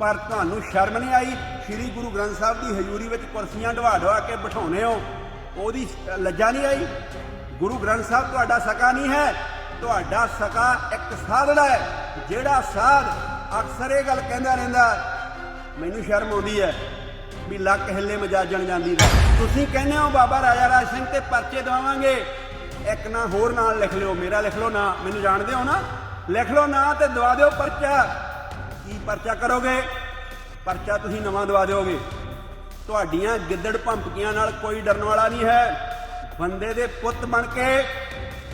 ਪਰ ਤੁਹਾਨੂੰ ਸ਼ਰਮ ਨਹੀਂ ਆਈ? ਸ੍ਰੀ ਗੁਰੂ ਗ੍ਰੰਥ ਸਾਹਿਬ ਦੀ ਹਜ਼ੂਰੀ ਵਿੱਚ ਕੁਰਸੀਆਂ ਢਵਾ ਢਵਾ ਕੇ ਬਿਠਾਉਨੇ ਹੋ। ਉਹਦੀ ਲੱਜਾ ਨਹੀਂ ਆਈ? ਗੁਰੂ ਗ੍ਰੰਥ ਸਾਹਿਬ, ਤੁਹਾਡਾ ਸਕਾ ਨਹੀਂ ਹੈ? ਤੁਹਾਡਾ ਸਕਾ ਇੱਕ ਸਾਧੜਾ ਹੈ। ਜਿਹੜਾ ਸਾਧ ਅਕਸਰ ਇਹ ਗੱਲ ਕਹਿੰਦਾ ਰਹਿੰਦਾ, ਮੈਨੂੰ ਸ਼ਰਮ ਆਉਂਦੀ ਹੈ ਵੀ ਲੱਕ ਹਿੱਲੇ ਮਜਾਜਣ ਜਾਂਦੀ ਦਾ। ਤੁਸੀਂ ਕਹਿੰਦੇ ਹੋ, ਬਾਬਾ ਰਾਜਾ ਰਾਜ ਸਿੰਘ ਤੇ ਪਰਚੇ ਦਵਾਵਾਂਗੇ। ਇੱਕ ਨਾ ਹੋਰ ਨਾਲ ਲਿਖ ਲਿਓ, ਮੇਰਾ ਲਿਖ ਲਓ ਨਾ। ਮੈਨੂੰ ਜਾਣਦੇ ਹੋ ਨਾ? ਲਿਖ ਲਓ ਨਾ ਤੇ ਦਵਾ ਦਿਓ ਪਰਚਾ। ਕੀ ਪਰਚਾ ਕਰੋਗੇ? ਪਰਚਾ ਤੁਸੀਂ ਨਵਾਂ ਦਵਾ ਦਿਓਗੇ। ਤੁਹਾਡੀਆਂ ਗਿੱਦੜ ਭੰਪਕੀਆਂ ਨਾਲ ਕੋਈ ਡਰਨ ਵਾਲਾ ਨਹੀਂ ਹੈ। ਬੰਦੇ ਦੇ ਪੁੱਤ ਬਣ ਕੇ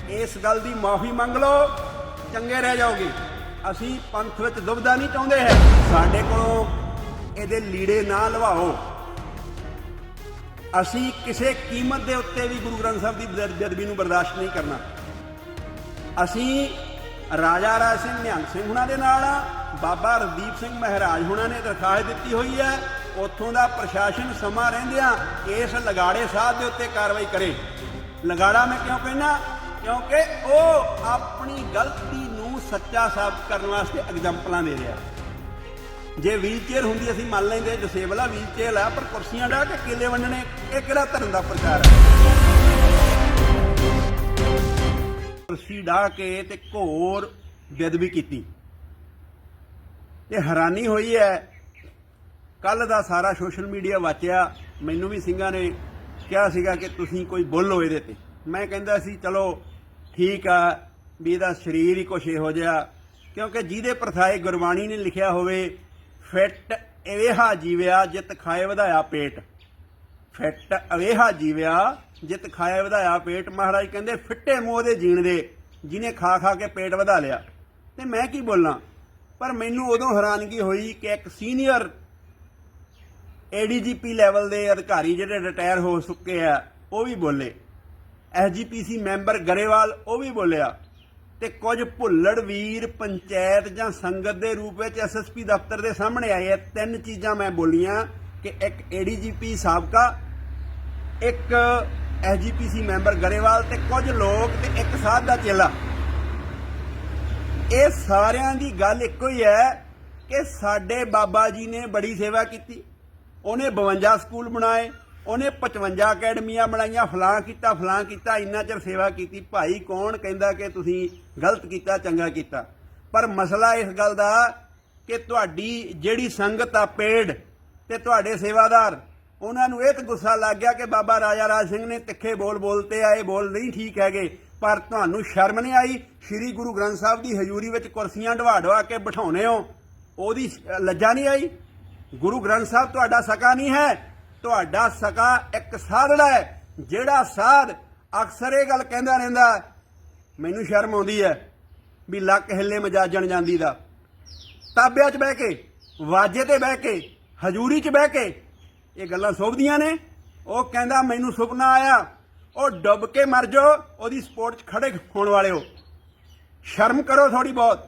ਇਸ ਗੱਲ ਦੀ ਮਾਫੀ ਮੰਗ ਲਓ, ਚੰਗੇ ਰਹਿ ਜਾਓਗੇ। ਅਸੀਂ ਪੰਥ ਵਿੱਚ ਦੁਬਦਾ ਨਹੀਂ ਚਾਹੁੰਦੇ ਹੈ। ਸਾਡੇ ਕੋਲੋਂ ਇਹਦੇ ਲੀੜੇ ਨਾ ਲਵਾਓ। ਅਸੀਂ ਕਿਸੇ ਕੀਮਤ ਦੇ ਉੱਤੇ ਵੀ ਗੁਰੂ ਗ੍ਰੰਥ ਸਾਹਿਬ ਦੀ ਬੇਅਦਬੀ ਨੂੰ ਬਰਦਾਸ਼ਤ ਨਹੀਂ ਕਰਨਾ। ਅਸੀਂ ਰਾਜਾ ਰਾਜ ਸਿੰਘ ਨਿਹੰਗ ਸਿੰਘ ਹੁਣਾਂ ਦੇ ਨਾਲ, ਬਾਬਾ ਰਦੀਪ ਸਿੰਘ ਮਹਾਰਾਜ ਹੁਣਾਂ ਨੇ ਦਰਖਾਸਤ ਦਿੱਤੀ ਹੋਈ ਹੈ, ਉੱਥੋਂ ਦਾ ਪ੍ਰਸ਼ਾਸਨ ਸਮਾਂ ਰਹਿੰਦਿਆਂ ਇਸ ਲਗਾੜੇ ਸਾਹਿਬ ਦੇ ਉੱਤੇ ਕਾਰਵਾਈ ਕਰੇ। ਲਗਾੜਾ ਮੈਂ ਕਿਉਂ ਕਹਿਣਾ ਕਿਉਂਕਿ ਉਹ ਆਪਣੀ ਗਲਤੀ ਨੂੰ ਸੱਚਾ ਸਾਬਤ ਕਰਨ ਵਾਸਤੇ ਐਗਜ਼ਾਮਪਲਾਂ ਦੇ ਰਿਹਾ। ਜੇ ਵੀਲਚੇਅਰ ਹੁੰਦੀ, ਅਸੀਂ ਮੰਨ ਲੈਂਦੇ ਡਿਸੇਬਲ ਆ ਵੀਲਚੇਅਰ ਆ, ਪਰ ਕੁਰਸੀਆਂ ਢਾ ਕੇ ਕੇਲੇ ਵੰਡਣੇ, ਇਹ ਕਿਹੜਾ ਧਰਮ ਦਾ ਪ੍ਰਚਾਰ ਹੈ? ਕੁਰਸੀ ਢਾ ਕੇ ਤੇ ਘੋਰ ਬੇਦਬੀ ਕੀਤੀ। ਇਹ ਹੈਰਾਨੀ ਹੋਈ ਹੈ। ਕੱਲ ਦਾ ਸਾਰਾ ਸੋਸ਼ਲ ਮੀਡੀਆ ਵਾਚਿਆ। ਮੈਨੂੰ ਵੀ ਸਿੰਘਾਂ ਨੇ ਕਿਹਾ ਸੀਗਾ ਕਿ ਤੁਸੀਂ ਕੋਈ ਬੋਲੋ ਇਹਦੇ ਤੇ। ਮੈਂ ਕਹਿੰਦਾ ਸੀ, ਚਲੋ, ਠੀਕ ਆ, ਵੀ ਇਹਦਾ ਸਰੀਰ ਹੀ ਕੁਛ ਇਹੋ ਜਿਹਾ। ਕਿਉਂਕਿ ਜਿਹਦੇ ਪ੍ਰਥਾਏ ਗੁਰਬਾਣੀ ਨੇ ਲਿਖਿਆ ਹੋਵੇ, ਫਿੱਟ ਅਵੇਹਾ ਜੀਵਿਆ, ਜਿਤ ਖਾਏ ਵਧਾਇਆ ਪੇਟ। ਫਿੱਟ ਅਵੇਹਾ ਜੀਵਿਆ, ਜਿਤ ਖਾਏ ਵਧਾਇਆ, ਪੇਟ ਮਹਾਰਾਜ ਕਹਿੰਦੇ ਫਿੱਟੇ ਮੂੰਹ ਦੇ ਜੀਣ ਦੇ, ਜਿਹਨੇ ਖਾ ਖਾ ਕੇ ਪੇਟ ਵਧਾ ਲਿਆ। ਤੇ ਮੈਂ ਕੀ ਬੋਲਾਂ? ਪਰ ਮੈਨੂੰ ਉਦੋਂ ਹੈਰਾਨਗੀ ਹੋਈ ਕਿ ਇੱਕ ਸੀਨੀਅਰ ਏਡੀਜੀਪੀ ਲੈਵਲ ਦੇ ਅਧਿਕਾਰੀ ਜਿਹੜੇ ਰਿਟਾਇਰ ਹੋ ਚੁੱਕੇ ਆ, ਉਹ ਵੀ ਬੋਲੇ। ਐਸਜੀਪੀਸੀ ਮੈਂਬਰ ਗਰੇਵਾਲ, ਉਹ ਵੀ ਬੋਲਿਆ। ਤੇ ਕੁਝ ਭੁੱਲੜ ਵੀਰ ਪੰਚਾਇਤ ਜਾਂ ਸੰਗਤ ਦੇ ਰੂਪ ਵਿੱਚ ਐਸਐਸਪੀ ਦਫ਼ਤਰ ਦੇ ਸਾਹਮਣੇ ਆਏ। ਆ ਤਿੰਨ ਚੀਜ਼ਾਂ ਮੈਂ ਬੋਲੀਆਂ ਕਿ ਇੱਕ ਏਡੀਜੀਪੀ ਸਾਬਕਾ ਇੱਕ ਐਸਜੀਪੀਸੀ ਮੈਂਬਰ ਗਰੇਵਾਲ ਤੇ ਕੁਝ ਲੋਕ ਤੇ ਇੱਕ ਸਾਧ ਦਾ ਚੇਲਾ। ਇਹ ਸਾਰਿਆਂ ਦੀ ਗੱਲ ਇੱਕੋ ਹੀ ਹੈ ਕਿ ਸਾਡੇ ਬਾਬਾ ਜੀ ਨੇ ਬੜੀ ਸੇਵਾ ਕੀਤੀ। ਉਹਨੇ 52 ਸਕੂਲ ਬਣਾਏ, ਉਹਨੇ 55 ਅਕੈਡਮੀਆਂ ਬਣਾਈਆਂ ਫਲਾਂ ਕੀਤਾ ਫਲਾਂ ਕੀਤਾ, ਇੰਨਾ ਚਿਰ ਸੇਵਾ ਕੀਤੀ। ਭਾਈ ਕੌਣ ਕਹਿੰਦਾ ਕਿ ਤੁਸੀਂ ਗਲਤ ਕੀਤਾ, ਚੰਗਾ ਕੀਤਾ? ਪਰ ਮਸਲਾ ਇਸ ਗੱਲ ਦਾ ਕਿ ਤੁਹਾਡੀ ਜਿਹੜੀ ਸੰਗਤ ਆ ਪੇੜ ਤੇ ਤੁਹਾਡੇ ਸੇਵਾਦਾਰ ਉਹਨਾਂ ਨੂੰ ਇਹ ਤਾਂ ਗੁੱਸਾ ਲੱਗ ਗਿਆ ਕਿ ਬਾਬਾ ਰਾਜਾ ਰਾਜ ਸਿੰਘ ਨੇ ਤਿੱਖੇ ਬੋਲ ਬੋਲਤੇ ਆਏ, ਬੋਲ ਨਹੀਂ ਠੀਕ ਹੈਗੇ। ਪਰ ਤੁਹਾਨੂੰ ਸ਼ਰਮ ਨਹੀਂ ਆਈ? ਸ੍ਰੀ ਗੁਰੂ ਗ੍ਰੰਥ ਸਾਹਿਬ ਦੀ ਹਜ਼ੂਰੀ ਵਿੱਚ ਕੁਰਸੀਆਂ ਢਵਾ ਢਵਾ ਕੇ ਬਿਠਾਉਨੇ ਹੋ। ਉਹਦੀ ਲੱਜਾ ਨਹੀਂ ਆਈ? ਗੁਰੂ ਗ੍ਰੰਥ ਸਾਹਿਬ, ਤੁਹਾਡਾ ਸਕਾ ਨਹੀਂ ਹੈ? ਤੁਹਾਡਾ ਸਕਾ ਇੱਕ ਸਾਧੜਾ ਹੈ। ਜਿਹੜਾ ਸਾਧ ਅਕਸਰ ਇਹ ਗੱਲ ਕਹਿੰਦਾ ਰਹਿੰਦਾ, ਮੈਨੂੰ ਸ਼ਰਮ ਆਉਂਦੀ ਹੈ ਵੀ ਲੱਕ ਹਿੱਲੇ ਮਜਾਜਣ ਜਾਂਦੀ ਦਾ। ਤਾਬਿਆਂ 'ਚ ਬਹਿ ਕੇ, ਵਾਜੇ ਤੇ ਬਹਿ ਕੇ, ਹਜ਼ੂਰੀ 'ਚ ਬਹਿ ਕੇ ਇਹ ਗੱਲਾਂ ਸੋਭਦੀਆਂ ਨੇ। ਉਹ ਕਹਿੰਦਾ, ਮੈਨੂੰ ਸੁਪਨਾ ਆਇਆ। ਉਹ ਡੁੱਬ ਕੇ ਮਰ ਜਾਓ। ਉਹਦੀ ਸਪੋਰਟ 'ਚ ਖੜੇ ਹੋਣ ਵਾਲੇ ਹੋ ਸ਼ਰਮ ਕਰੋ ਥੋੜੀ ਬਹੁਤ।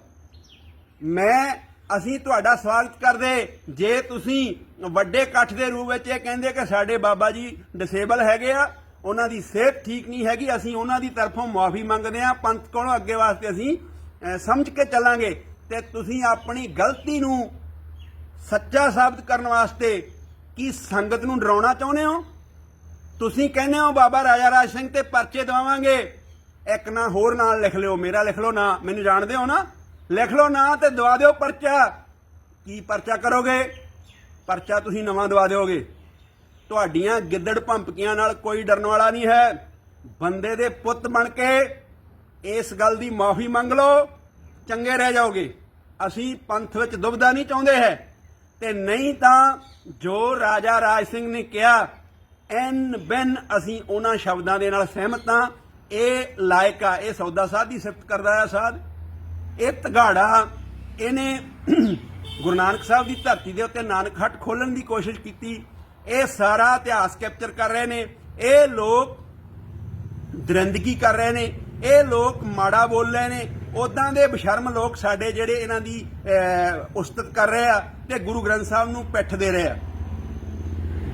ਮੈਂ, ਅਸੀਂ ਤੁਹਾਡਾ ਸਵਾਗਤ ਕਰਦੇ। ਜੇ ਤੁਸੀਂ ਵੱਡੇ ਇਕੱਠ ਦੇ ਰੂਪ ਵਿੱਚ ਇਹ ਕਹਿੰਦੇ ਕਿ ਸਾਡੇ ਬਾਬਾ ਜੀ ਡਿਸੇਬਲ ਹੈਗੇ ਆ, ਉਹਨਾਂ ਦੀ ਸਿਹਤ ਠੀਕ ਨਹੀਂ ਹੈਗੀ, ਅਸੀਂ ਉਹਨਾਂ ਦੀ ਤਰਫੋਂ ਮਾਫੀ ਮੰਗਦੇ ਆ ਪੰਥ ਕੋਲੋਂ ਅੱਗੇ ਵਾਸਤੇ ਅਸੀਂ ਸਮਝ ਕੇ ਚੱਲਾਂਗੇ। ਤੇ ਤੁਸੀਂ ਆਪਣੀ ਗਲਤੀ ਨੂੰ ਸੱਚਾ ਸਾਬਤ ਕਰਨ ਵਾਸਤੇ ਕੀ ਸੰਗਤ ਨੂੰ ਡਰਾਉਣਾ ਚਾਹੁੰਦੇ ਹੋ? ਤੁਸੀਂ ਕਹਿੰਦੇ ਹੋ, ਬਾਬਾ ਰਾਜਾ ਰਾਜ ਸਿੰਘ ਤੇ ਪਰਚੇ ਦਵਾਵਾਂਗੇ। ਇੱਕ ਨਾ ਹੋਰ ਨਾਲ ਲਿਖ ਲਿਓ, ਮੇਰਾ ਲਿਖ ਲਓ ਨਾ, ਮੈਨੂੰ ਜਾਣਦੇ ਹੋ ਨਾ? ਲਿਖ ਲਓ ਨਾ ਤੇ ਦਵਾ ਦਿਓ ਪਰਚਾ। ਕੀ ਪਰਚਾ ਕਰੋਗੇ? ਪਰਚਾ ਤੁਸੀਂ ਨਵਾਂ ਦਵਾ ਦਿਓਗੇ। ਤੁਹਾਡੀਆਂ ਗਿੱਦੜ ਭੰਪਕੀਆਂ ਨਾਲ ਕੋਈ ਡਰਨ ਵਾਲਾ ਨਹੀਂ ਹੈ। ਬੰਦੇ ਦੇ ਪੁੱਤ ਬਣ ਕੇ ਇਸ ਗੱਲ ਦੀ ਮਾਫੀ ਮੰਗ ਲਓ, ਚੰਗੇ ਰਹਿ ਜਾਓਗੇ। ਅਸੀਂ ਪੰਥ ਵਿੱਚ ਦੁਬਦਾ ਨਹੀਂ ਚਾਹੁੰਦੇ ਹੈ। ਤੇ ਨਹੀਂ ਤਾਂ ਜੋ ਰਾਜਾ ਰਾਜ ਸਿੰਘ ਨੇ ਕਿਹਾ, ਐਨ ਬੈਨ ਅਸੀਂ ਉਹਨਾਂ ਸ਼ਬਦਾਂ ਦੇ ਨਾਲ ਸਹਿਮਤ ਹਾਂ, ਇਹ ਲਾਇਕਾ ਇਹ ਸੌਦਾ ਸਾਧ ਦੀ ਸਿਫਤ ਕਰਦਾ ਆ ਸਾਧ। ਇਹ ਤਗਾੜਾ ਇਹਨੇ ਗੁਰੂ ਨਾਨਕ ਸਾਹਿਬ ਦੀ ਧਰਤੀ ਦੇ ਉੱਤੇ ਨਾਨਕ ਹੱਟ ਖੋਲਣ ਦੀ ਕੋਸ਼ਿਸ਼ ਕੀਤੀ। ਇਹ ਸਾਰਾ ਇਤਿਹਾਸ ਕੈਪਚਰ ਕਰ ਰਹੇ ਨੇ। ਇਹ ਲੋਕ ਦਰਿੰਦਗੀ ਕਰ ਰਹੇ ਨੇ। ਇਹ ਲੋਕ ਮਾੜਾ ਬੋਲ ਰਹੇ ਨੇ। ਉਦਾਂ ਦੇ ਬਸ਼ਰਮ ਲੋਕ ਸਾਡੇ ਜਿਹੜੇ ਇਹਨਾਂ ਦੀ ਅਹ, ਉਸਤਤ ਕਰ ਰਹੇ ਆ ਤੇ ਗੁਰੂ ਗ੍ਰੰਥ ਸਾਹਿਬ ਨੂੰ ਪਿੱਠ ਦੇ ਰਹੇ ਆ।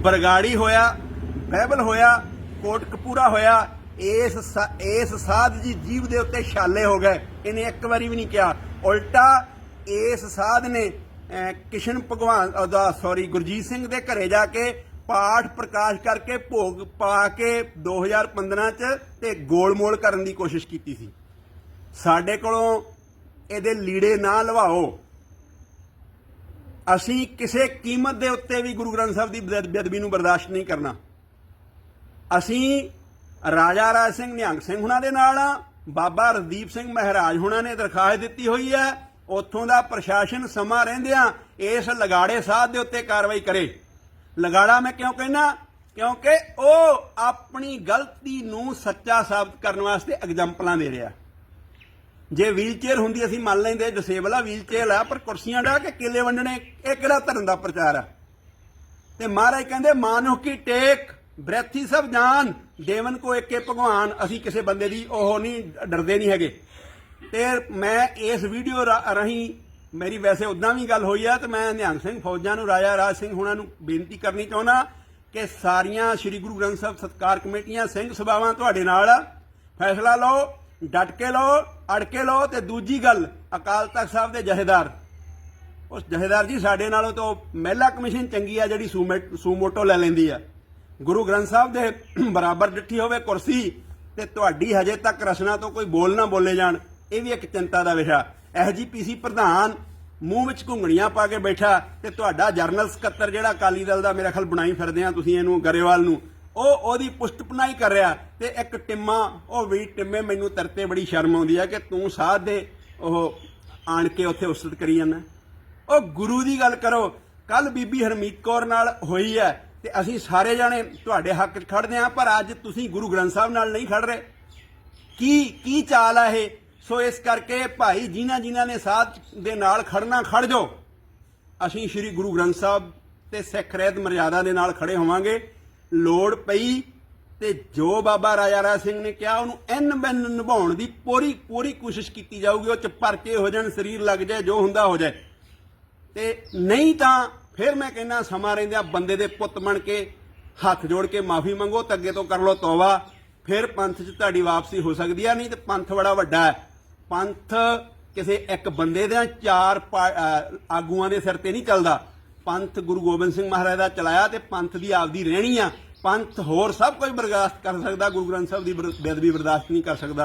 ਬਰਗਾੜੀ ਹੋਇਆ ਬਾਈਬਲ ਹੋਇਆ ਕੋਟ ਕਪੂਰਾ ਹੋਇਆ ਇਸ ਸਾ- ਇਸ ਸਾਧ ਜੀ ਜੀਵ ਦੇ ਉੱਤੇ ਛਾਲੇ ਹੋ ਗਏ। ਇਹਨੇ ਇੱਕ ਵਾਰੀ ਵੀ ਨਹੀਂ ਕਿਹਾ। ਉਲਟਾ ਇਸ ਸਾਧ ਨੇ ਕਿਸ਼ਨ ਭਗਵਾਨ ਉਹਦਾ ਸੌਰੀ ਗੁਰਜੀਤ ਸਿੰਘ ਦੇ ਘਰੇ ਜਾ ਕੇ ਪਾਠ ਪ੍ਰਕਾਸ਼ ਕਰਕੇ ਭੋਗ ਪਾ ਕੇ 2015 ਚ ਤੇ ਗੋਲਮੋਲ ਕਰਨ ਦੀ ਕੋਸ਼ਿਸ਼ ਕੀਤੀ ਸੀ। ਸਾਡੇ ਕੋਲੋਂ ਇਹਦੇ ਲੀੜੇ ਨਾ ਲਵਾਓ। ਅਸੀਂ ਕਿਸੇ ਕੀਮਤ ਦੇ ਉੱਤੇ ਵੀ ਗੁਰੂ ਗ੍ਰੰਥ ਸਾਹਿਬ ਦੀ ਬੇਦ- ਬੇਅਦਬੀ ਨੂੰ ਬਰਦਾਸ਼ਤ ਨਹੀਂ ਕਰਨਾ। ਅਸੀਂ ਰਾਜਾ ਰਾਜ ਸਿੰਘ, ਨਿਹੰਗ ਸਿੰਘ ਹੁਣਾਂ ਦੇ ਨਾਲ ਬਾਬਾ ਰਦੀਪ ਸਿੰਘ ਮਹਾਰਾਜ ਹੁਣਾਂ ਨੇ ਦਰਖਾਸਤ ਦਿੱਤੀ ਹੋਈ ਹੈ, ਉੱਥੋਂ ਦਾ ਪ੍ਰਸ਼ਾਸਨ ਸਮਾਂ ਰਹਿੰਦਿਆਂ ਇਸ ਲਗਾੜੇ ਸਾਧ ਦੇ ਉੱਤੇ ਕਾਰਵਾਈ ਕਰੇ। ਲਗਾੜਾ ਮੈਂ ਕਿਉਂ ਕਹਿਣਾ ਕਿਉਂਕਿ ਉਹ ਆਪਣੀ ਗਲਤੀ ਨੂੰ ਸੱਚਾ ਸਾਬਤ ਕਰਨ ਵਾਸਤੇ ਐਗਜ਼ਾਮਪਲਾਂ ਦੇ ਰਿਹਾ। ਜੇ ਵੀਲਚੇਅਰ ਹੁੰਦੀ, ਅਸੀਂ ਮੰਨ ਲੈਂਦੇ ਡਿਸੇਬਲ ਆ ਵੀਲਚੇਅਰ ਆ, ਪਰ ਕੁਰਸੀਆਂ ਢਾ ਕੇ ਕਿਲੇ ਵੰਡਣੇ, ਇਹ ਕਿਹੜਾ ਧਰਮ ਦਾ ਪ੍ਰਚਾਰ ਆ? ਤੇ ਮਹਾਰਾਜ ਕਹਿੰਦੇ, ਮਾਨੁਖ ਕੀ ਟੇਕ, ਬ੍ਰੈਥੀ ਸਭ ਜਾਨ, ਦੇਵਨ ਕੋ ਏਕੇ ਭਗਵਾਨ। ਅਸੀਂ ਕਿਸੇ ਬੰਦੇ ਦੀ ਉਹ ਨਹੀਂ, ਡਰਦੇ ਨਹੀਂ ਹੈਗੇ। ਤੇ ਮੈਂ ਇਸ ਵੀਡੀਓ ਰਾਹੀਂ ਮੇਰੀ ਵੈਸੇ ਉਦਾਂ ਵੀ ਗੱਲ ਹੋਈ ਆ ਤੇ ਮੈਂ ਨਿਹੰਗ ਸਿੰਘ ਫੌਜਾਂ ਨੂੰ, ਰਾਜਾ ਰਾਜ ਸਿੰਘ ਹੁਣਾਂ ਨੂੰ ਬੇਨਤੀ ਕਰਨੀ ਚਾਹੁੰਦਾ ਕਿ ਸਾਰੀਆਂ ਸ੍ਰੀ ਗੁਰੂ ਗ੍ਰੰਥ ਸਾਹਿਬ ਸਤਕਾਰ ਕਮੇਟੀਆਂ, ਸਿੰਘ ਸਭਾਵਾਂ ਤੁਹਾਡੇ ਨਾਲ ਆ। ਫੈਸਲਾ ਲਓ, ਡਟ ਕੇ ਲਓ ਅੜ ਕੇ ਲਓ ਤੇ ਦੂਜੀ ਗੱਲ ਅਕਾਲ ਤਖਤ ਸਾਹਿਬ ਦੇ ਜਹੇਦਾਰ। ਉਸ ਜਹੇਦਾਰ ਜੀ ਸਾਡੇ ਨਾਲੋਂ ਤਾਂ ਮਹਿਲਾ ਕਮਿਸ਼ਨ ਚੰਗੀ ਆ ਜਿਹੜੀ ਸੂਮੇ- ਸੂਮੋਟੋ ਲੈ ਲੈਂਦੀ ਆ। ਗੁਰੂ ਗ੍ਰੰਥ ਸਾਹਿਬ ਦੇ ਬਰਾਬਰ ਡਿੱਠੀ ਹੋਵੇ ਕੁਰਸੀ ਤੇ ਤੁਹਾਡੀ ਹਜੇ ਤੱਕ ਰਸਨਾ ਤੋਂ ਕੋਈ ਬੋਲ ਨਾ ਬੋਲੇ ਜਾਣ, ਇਹ ਵੀ ਇੱਕ ਚਿੰਤਾ ਦਾ ਵਿਸ਼ਾ। ਐਸਜੀਪੀਸੀ ਪ੍ਰਧਾਨ ਮੂੰਹ ਵਿੱਚ ਘੁੰਗਣੀਆਂ ਪਾ ਕੇ ਬੈਠਾ ਤੇ ਤੁਹਾਡਾ ਜਰਨਲ ਸਕੱਤਰ ਜਿਹੜਾ ਅਕਾਲੀ ਦਲ ਦਾ ਮੇਰਾ ਖਿਆਲ ਬਣਾਈ ਫਿਰਦੇ ਆ ਤੁਸੀਂ ਇਹਨੂੰ ਗਰੇਵਾਲ ਨੂੰ ਉਹ ਉਹਦੀ ਪੁਸ਼ਤਪਨਾਈ ਕਰ ਰਿਹਾ ਤੇ ਇੱਕ ਟਿੰਮਾ, ਉਹ ਵੀ ਟਿੰਮੇ ਮੈਨੂੰ ਤਰਤੇ ਬੜੀ ਸ਼ਰਮ ਆਉਂਦੀ ਆ ਕਿ ਤੂੰ ਸਾਧ ਦੇ ਉਹ ਆਣ ਕੇ ਉੱਥੇ ਉਸਤਤ ਕਰੀ ਜਾਂਦਾ। ਉਹ ਗੁਰੂ ਦੀ ਗੱਲ ਕਰੋ ਕੱਲ ਬੀਬੀ ਹਰਮੀਤ ਕੌਰ ਨਾਲ ਹੋਈ ਹੈ ਤੇ ਅਸੀਂ ਸਾਰੇ ਜਾਣੇ ਤੁਹਾਡੇ ਹੱਕ 'ਚ ਖੜਦੇ ਆਂ ਪਰ ਅੱਜ ਤੁਸੀਂ ਗੁਰੂ ਗ੍ਰੰਥ ਸਾਹਿਬ ਨਾਲ ਨਹੀਂ ਖੜ ਰਹੇ। ਕੀ ਕੀ ਚਾਲ ਆ ਇਹ? ਸੋ ਇਸ ਕਰਕੇ ਭਾਈ ਜਿਨ੍ਹਾਂ ਜਿਨ੍ਹਾਂ ਨੇ ਸਾਥ ਦੇ ਨਾਲ ਖੜਨਾ ਖੜ ਜਾਓ। ਅਸੀਂ ਸ੍ਰੀ ਗੁਰੂ ਗ੍ਰੰਥ ਸਾਹਿਬ ਤੇ ਸਿੱਖ ਰਹਿਤ ਮਰਿਆਦਾ ਦੇ ਨਾਲ ਖੜੇ ਹੋਵਾਂਗੇ। ਲੋੜ ਪਈ ਤੇ ਜੋ ਬਾਬਾ ਰਾਜਾ ਰਾਜ ਸਿੰਘ ਨੇ ਕਿਹਾ, ਉਹਨੂੰ ਐਨ ਬੈਨ ਨਿਭਾਉਣ ਦੀ ਪੂਰੀ ਪੂਰੀ ਕੋਸ਼ਿਸ਼ ਕੀਤੀ ਜਾਊਗੀ, ਉਹ ਚ ਪਰਚੇ ਹੋ ਜਾਣ, ਸਰੀਰ ਲੱਗ ਜਾਏ, ਜੋ ਹੁੰਦਾ ਹੋ ਜਾਏ। ਤੇ ਨਹੀਂ ਤਾਂ ਫਿਰ ਮੈਂ ਕਹਿੰਦਾ, ਸਮਾਂ ਰਹਿੰਦਿਆਂ ਬੰਦੇ ਦੇ ਪੁੱਤ ਬਣ ਕੇ ਹੱਥ ਜੋੜ ਕੇ ਮਾਫੀ ਮੰਗੋ ਤੇ ਅੱਗੇ ਤੋਂ ਕਰ ਲੋ ਤੌਬਾ, ਫਿਰ ਪੰਥ 'ਚ ਤੁਹਾਡੀ ਵਾਪਸੀ ਹੋ ਸਕਦੀ ਆ, ਨਹੀਂ ਤੇ ਪੰਥ ਬੜਾ ਵੱਡਾ ਹੈ। ਪੰਥ ਕਿਸੇ ਇੱਕ ਬੰਦੇ ਦੇ ਚਾਰ ਪਾ- ਆਗੂਆਂ ਦੇ ਸਿਰ ਤੇ ਨਹੀਂ ਚੱਲਦਾ। ਪੰਥ ਗੁਰੂ ਗੋਬਿੰਦ ਸਿੰਘ ਮਹਾਰਾਜ ਦਾ ਚਲਾਇਆ ਤੇ ਪੰਥ ਦੀ ਆਪਦੀ ਰਹਿਣੀ ਆ। ਪੰਥ ਹੋਰ ਸਭ ਕੁਝ ਬਰਦਾਸ਼ਤ ਕਰ ਸਕਦਾ, ਗੁਰੂ ਗ੍ਰੰਥ ਸਾਹਿਬ ਦੀ ਬਰ- ਬੇਅਦਬੀ ਬਰਦਾਸ਼ਤ ਨਹੀਂ ਕਰ ਸਕਦਾ।